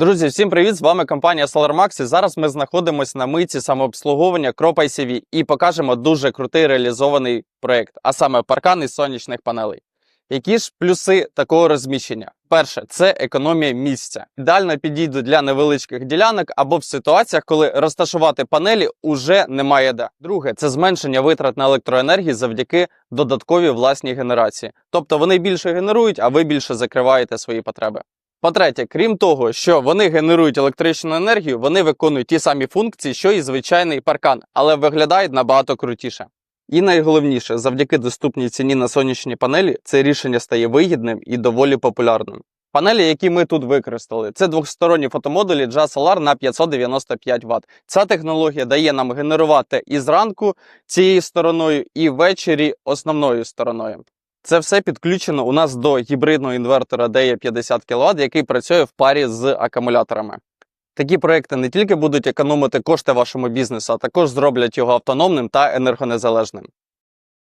Друзі, всім привіт! З вами компанія SolarMax і зараз ми знаходимося на митці самообслуговування Crop ICV і покажемо дуже крутий реалізований проєкт, а саме паркан із сонячних панелей. Які ж плюси такого розміщення? Перше, це економія місця. Ідеально підійде для невеличких ділянок або в ситуаціях, коли розташувати панелі уже немає де. Друге, це зменшення витрат на електроенергію завдяки додатковій власній генерації. Тобто вони більше генерують, а ви більше закриваєте свої потреби. По-третє, крім того, що вони генерують електричну енергію, вони виконують ті самі функції, що і звичайний паркан, але виглядають набагато крутіше. І найголовніше, завдяки доступній ціні на сонячні панелі, це рішення стає вигідним і доволі популярним. Панелі, які ми тут використали, це двохсторонні фотомодулі JA Solar на 595 Вт. Ця технологія дає нам генерувати і зранку цією стороною, і ввечері основною стороною. Це все підключено у нас до гібридного інвертора DE 50 кВт, який працює в парі з акумуляторами. Такі проекти не тільки будуть економити кошти вашому бізнесу, а також зроблять його автономним та енергонезалежним.